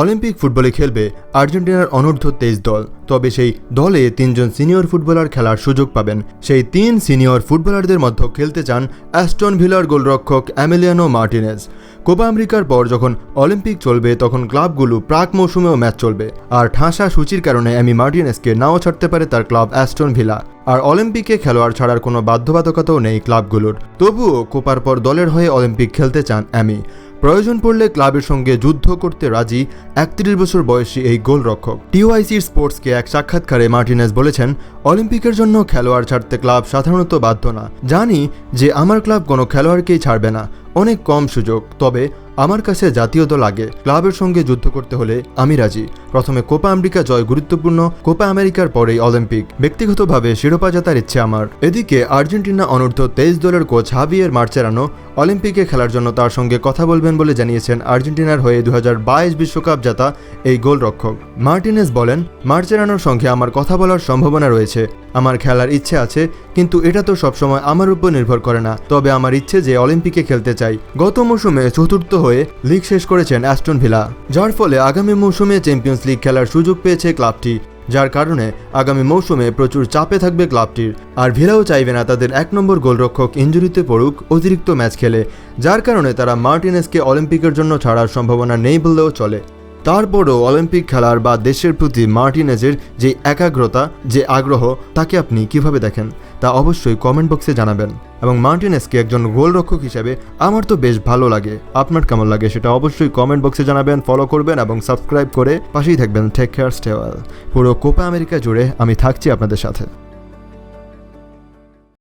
Olympic ফুটবলে খেলবে আর্জেন্টিনার অনূর্ধ্ব তেইশ দল। তবে সেই দলে তিনজন সিনিয়র ফুটবলার খেলার সুযোগ পাবেন। সেই তিন সিনিয়র ফুটবলারদের মধ্যে খেলতে চান অ্যাস্টন ভিলার গোলরক্ষক অ্যামেলিয়ানো মার্টিনেজ। কোপা আমেরিকার পর যখন অলিম্পিক চলবে, তখন ক্লাবগুলো প্রাক মৌসুমেও ম্যাচ চলবে। আর ঠাঁসা সূচির কারণে অ্যামি মার্টিনেসকে নাও ছাড়তে পারে তার ক্লাব অ্যাস্টন ভিলা। আর অলিম্পিকে খেলোয়াড় ছাড়ার কোনো বাধ্যবাধকতাও নেই ক্লাবগুলোর। তবুও কোপার পর দলের হয়ে অলিম্পিক খেলতে চান অ্যামি। প্রয়োজন পড়লে ক্লাবের সঙ্গে যুদ্ধ করতে রাজি একত্রিশ বছর বয়সী এই গোলরক্ষক। টিওআইসির স্পোর্টসকে এক সাক্ষাৎকারে মার্টিনেস বলেছেন, অলিম্পিকের জন্য খেলোয়াড় ছাড়তে ক্লাব সাধারণত বাধ্য না। জানি যে আমার ক্লাব কোনো খেলোয়াড়কেই ছাড়বে না। অনেক কম সুযোগ, তবে আমার কাছে জাতীয় দল আগে। ক্লাবের সঙ্গে যুদ্ধ করতে হলে আমি রাজি। প্রথমে কোপা আমেরিকা জয় গুরুত্বপূর্ণ, কোপা আমেরিকার পরেই অলিম্পিক। ব্যক্তিগতভাবে শিরোপা জেতার ইচ্ছে আমার। এদিকে আর্জেন্টিনা অনূর্ধ্ব তেইশ দলের কোচ হাভিয়ের মার্চেরানো অলিম্পিকে খেলার জন্য তার সঙ্গে কথা বলবেন বলে জানিয়েছেন আর্জেন্টিনার হয়ে দু বিশ্বকাপ জেতা এই গোলরক্ষক। মার্টিনেস বলেন, মার্চেরানোর সঙ্গে আমার কথা বলার সম্ভাবনা রয়েছে। আমার খেলার ইচ্ছে আছে, কিন্তু এটা তো সবসময় আমার উপর নির্ভর করে না। তবে আমার ইচ্ছে যে অলিম্পিকে খেলতে চাই। গত মৌসুমে চতুর্থ হয়ে লিগ শেষ করেছেন অ্যাস্টন ভিলা যার ফলে আগামী মৌসুমে চ্যাম্পিয়ন্স লিগ খেলার সুযোগ পেয়েছে ক্লাবটি, যার কারণে আগামী মৌসুমে প্রচুর চাপে থাকবে ক্লাবটির। আর ভিলাও চাইবে না তাদের এক নম্বর গোলরক্ষক ইঞ্জুরিতে পড়ুক, অতিরিক্ত ম্যাচ খেলে, যার কারণে তারা মার্টিনেসকে অলিম্পিকের জন্য ছাড়ার সম্ভাবনা নেই বললেও চলে। তারপরও অলিম্পিক খেলার বা দেশের প্রতি মার্টিনেজের যে একাগ্রতা, যে আগ্রহ, তাকে আপনি কীভাবে দেখেন, তা অবশ্যই কমেন্ট বক্সে জানাবেন। এবং মার্টিনেসকে একজন গোলরক্ষক হিসেবে আমার তো বেশ ভালো লাগে। আপনার কেমন লাগে সেটা অবশ্যই কমেন্ট বক্সে জানাবেন ফলো করবেন এবং সাবস্ক্রাইব করে পাশেই থাকবেন টেক কেয়ার স্টেওয়াল পুরো কোপা আমেরিকা জুড়ে আমি থাকছি আপনাদের সাথে।